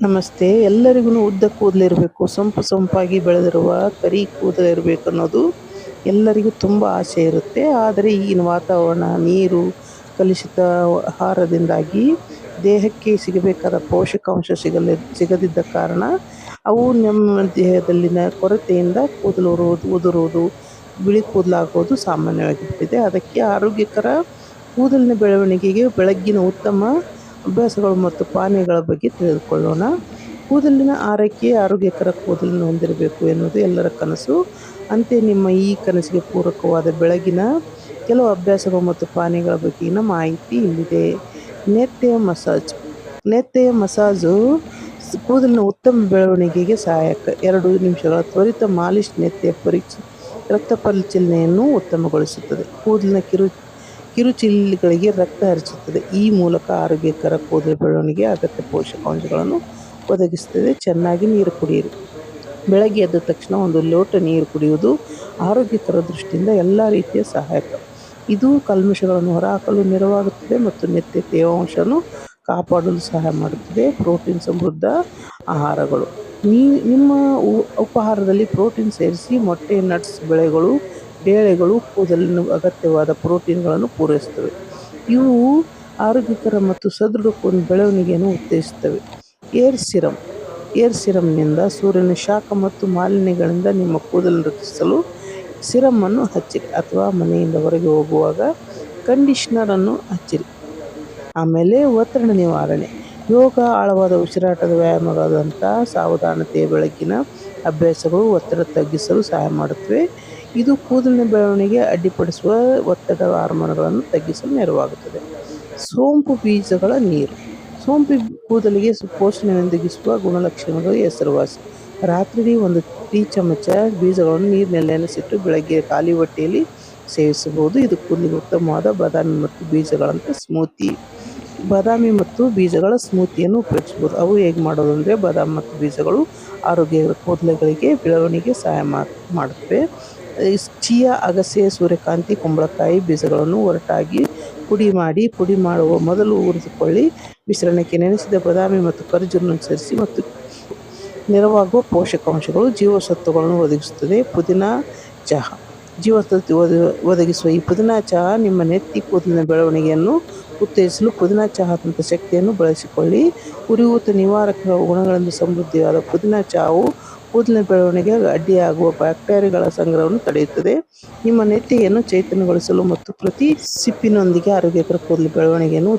ನಮಸ್ತೆ. ಎಲ್ಲರಿಗೂ ಉದ್ದ ಕೂದಲಿರಬೇಕು ಸೊಂಪು ಸೊಂಪಾಗಿ ಬೆಳೆದಿರುವ ಕರಿ ಕೂದಲು ಇರಬೇಕು ಅನ್ನೋದು ಎಲ್ಲರಿಗೂ ತುಂಬ ಆಸೆ ಇರುತ್ತೆ. ಆದರೆ ಈಗಿನ ವಾತಾವರಣ, ನೀರು, ಕಲುಷಿತ ಆಹಾರದಿಂದಾಗಿ ದೇಹಕ್ಕೆ ಸಿಗಬೇಕಾದ ಪೋಷಕಾಂಶ ಸಿಗಲಿ, ಸಿಗದಿದ್ದ ಕಾರಣ ಅವು ನಮ್ಮ ದೇಹದಲ್ಲಿನ ಕೊರತೆಯಿಂದ ಕೂದಲು ಉದುರುವುದು, ಬಿಳಿ ಕೂದಲಾಗೋದು ಸಾಮಾನ್ಯವಾಗಿಬಿಟ್ಟಿದೆ ಅದಕ್ಕೆ ಆರೋಗ್ಯಕರ ಕೂದಲಿನ ಬೆಳವಣಿಗೆಗೆ ಬೆಳಗ್ಗಿನ ಉತ್ತಮ ಅಭ್ಯಾಸಗಳು ಮತ್ತು ಪಾನೀಯಗಳ ಬಗ್ಗೆ ತಿಳಿದುಕೊಳ್ಳೋಣ. ಕೂದಲಿನ ಆರೈಕೆ ಆರೋಗ್ಯಕರ ಕೂದಲನ್ನು ಹೊಂದಿರಬೇಕು ಎನ್ನುವುದು ಎಲ್ಲರ ಕನಸು. ಅಂತೆ ನಿಮ್ಮ ಈ ಕನಸಿಗೆ ಪೂರಕವಾದ ಬೆಳಗಿನ ಕೆಲವು ಅಭ್ಯಾಸಗಳು ಮತ್ತು ಪಾನೀಯಗಳ ಬಗೆಗಿನ ಮಾಹಿತಿ ಇಲ್ಲಿದೆ ನೆತ್ತೆಯ ಮಸಾಜ್ ನೆತ್ತೆಯ ಮಸಾಜು ಕೂದಲಿನ ಉತ್ತಮ ಬೆಳವಣಿಗೆಗೆ ಸಹಾಯಕ. ಎರಡು ನಿಮಿಷಗಳ ತ್ವರಿತ ಮಾಲಿಶ್ ನೆತ್ತೆಯ ಪರೀಕ್ಷೆ ರಕ್ತ ಪರಿಚಲನೆಯನ್ನು ಉತ್ತಮಗೊಳಿಸುತ್ತದೆ. ಕೂದಲಿನ ಕಿರು ಕಿರುಚಿಲ್ಲಿಗಳಿಗೆ ರಕ್ತ ಹರಿಸುತ್ತದೆ. ಈ ಮೂಲಕ ಆರೋಗ್ಯಕರ ಕೂದಲು ಬೆಳವಣಿಗೆ ಅಗತ್ಯ ಪೋಷಕಾಂಶಗಳನ್ನು ಒದಗಿಸುತ್ತದೆ. ಚೆನ್ನಾಗಿ ನೀರು ಕುಡಿಯಿರಿ. ಬೆಳಗ್ಗೆ ಎದ್ದ ತಕ್ಷಣ ಒಂದು ಲೋಟ ನೀರು ಕುಡಿಯುವುದು ಆರೋಗ್ಯಕರ ದೃಷ್ಟಿಯಿಂದ ಎಲ್ಲ ರೀತಿಯ ಸಹಾಯಕ. ಇದು ಕಲ್ಮಶಗಳನ್ನು ಹೊರಹಾಕಲು ನೆರವಾಗುತ್ತದೆ ಮತ್ತು ನಿತ್ಯ ತೇವಾಂಶವನ್ನು ಕಾಪಾಡಲು ಸಹಾಯ ಮಾಡುತ್ತದೆ. ಪ್ರೋಟೀನ್ ಸಮೃದ್ಧ ಆಹಾರಗಳು. ನೀ, ನಿಮ್ಮ ಉಪಹಾರದಲ್ಲಿ ಪ್ರೋಟೀನ್ ಸೇರಿಸಿ ಮೊಟ್ಟೆ, ನಟ್ಸ್, ಬೆಳೆಗಳು ಬೇಳೆಗಳು ಕೂದಲಿನ ಅಗತ್ಯವಾದ ಪ್ರೋಟೀನ್ಗಳನ್ನು ಪೂರೈಸುತ್ತವೆ. ಇವು ಆರೋಗ್ಯಕರ ಮತ್ತು ಸದೃಢ ಕೂದಲು ಬೆಳವಣಿಗೆಯನ್ನು ಉತ್ತೇಜಿಸುತ್ತವೆ. ಏರ್ ಸಿರಮ್ ಏರ್ ಸಿರಮ್ನಿಂದ ಸೂರ್ಯನ ಶಾಖ ಮತ್ತು ಮಾಲಿನ್ಯಗಳಿಂದ ನಿಮ್ಮ ಕೂದಲನ್ನು ರಕ್ಷಿಸಲು ಸಿರಮನ್ನು ಹಚ್ಚಿರಿ ಅಥವಾ ಮನೆಯಿಂದ ಹೊರಗೆ ಹೋಗುವಾಗ ಕಂಡೀಷ್ನರನ್ನು ಹಚ್ಚಿರಿ. ಆಮೇಲೆ ಒತ್ತಡ ನಿವಾರಣೆ ಯೋಗ, ಆಳವಾದ ಉಸಿರಾಟದ ವ್ಯಾಯಾಮಗಳಾದಂಥ ಸಾವಧಾನತೆಯ ಬೆಳಕಿನ ಅಭ್ಯಾಸಗಳು ಒತ್ತಡ ತಗ್ಗಿಸಲು ಸಹಾಯ ಮಾಡುತ್ತವೆ. ಇದು ಕೂದಲಿನ ಬೆಳವಣಿಗೆ ಅಡ್ಡಿಪಡಿಸುವ ಒತ್ತಡ ಹಾರ್ಮೋನ್ಗಳನ್ನು ತಗ್ಗಿಸಲು ನೆರವಾಗುತ್ತದೆ. ಸೋಂಪು ಬೀಜಗಳ ನೀರು. ಸೋಂಪು ಕೂದಲಿಗೆ ಪೋಷಣೆ ಒದಗಿಸುವ ಗುಣಲಕ್ಷಣಗಳು ಹೆಸರುವಾಸಿ. ರಾತ್ರಿ ಒಂದು ಟೀ ಚಮಚ ಬೀಜಗಳನ್ನು ನೀರಿನಲ್ಲಿ ನೆನೆಸಿಟ್ಟು ಬೆಳಗ್ಗೆ ಖಾಲಿ ಹೊಟ್ಟೆಯಲ್ಲಿ ಸೇವಿಸಬಹುದು. ಇದು ಕೂದಲಿಗೆ ಉತ್ತಮವಾದ ಬಾದಾಮಿ ಮತ್ತು ಬೀಜಗಳಂತ ಸ್ಮೂತಿ. ಬಾದಾಮಿ ಮತ್ತು ಬೀಜಗಳ ಸ್ಮೂತಿಯನ್ನು ಉಪಯೋಗಿಸ್ಬೋದು ಅವು ಹೇಗೆ ಮಾಡೋದು ಅಂದರೆ ಬಾದಾಮಿ ಮತ್ತು ಬೀಜಗಳು ಆರೋಗ್ಯ ಕೂದಲುಗಳಿಗೆ ಬೆಳವಣಿಗೆ ಸಹಾಯ ಮಾಡುತ್ತವೆ. ಚಿಯಾ ಅಗಸೆ ಸೂರ್ಯಕಾಂತಿ, ಕುಂಬಳಕಾಯಿ ಬೀಜಗಳನ್ನು ಒರಟಾಗಿ ಪುಡಿ ಮಾಡಿ, ಪುಡಿ ಮಾಡುವ ಮೊದಲು ಹುರಿದುಕೊಳ್ಳಿ ಮಿಶ್ರಣಕ್ಕೆ ನೆನೆಸಿದ ಬದಾಮಿ ಮತ್ತು ಖರ್ಜೂರನ್ನು ಸೇರಿಸಿ ಮತ್ತು ನೆರವಾಗುವ ಪೋಷಕಾಂಶಗಳು ಜೀವಸತ್ವಗಳನ್ನು ಒದಗಿಸುತ್ತದೆ. ಪುದೀನ ಚಹಾ. ಜೀವಸತ್ವ ಒದ- ಒದಗಿಸುವ ಈ ಪುದೀನ ಚಹಾ ನಿಮ್ಮ ನೆತ್ತಿ ಕೂದಲಿನ ಬೆಳವಣಿಗೆಯನ್ನು ಉತ್ತೇಜಿಸಲು ಪುದೀನ ಚಹಾದಂತ ಶಕ್ತಿಯನ್ನು ಬಳಸಿಕೊಳ್ಳಿ. ಉರಿಯೂತ ನಿವಾರಕ ಗುಣಗಳಿಂದ ಸಮೃದ್ಧಿಯಾದ ಪುದೀನ ಚಹಾವು ಕೂದಲಿನ ಬೆಳವಣಿಗೆ ಅಡ್ಡಿಯಾಗುವ ಬ್ಯಾಕ್ಟೀರಿಯಾಗಳ ಸಂಗ್ರಹವನ್ನು ತಡೆಯುತ್ತದೆ. ನಿಮ್ಮ ನೆತ್ತಿಯನ್ನು ಚೈತನ್ಯಗೊಳಿಸಲು ಮತ್ತು ಪ್ರತಿ ಸಿಪ್ಪಿನೊಂದಿಗೆ ಆರೋಗ್ಯಕರ ಕೂದಲು ಬೆಳವಣಿಗೆಯನ್ನು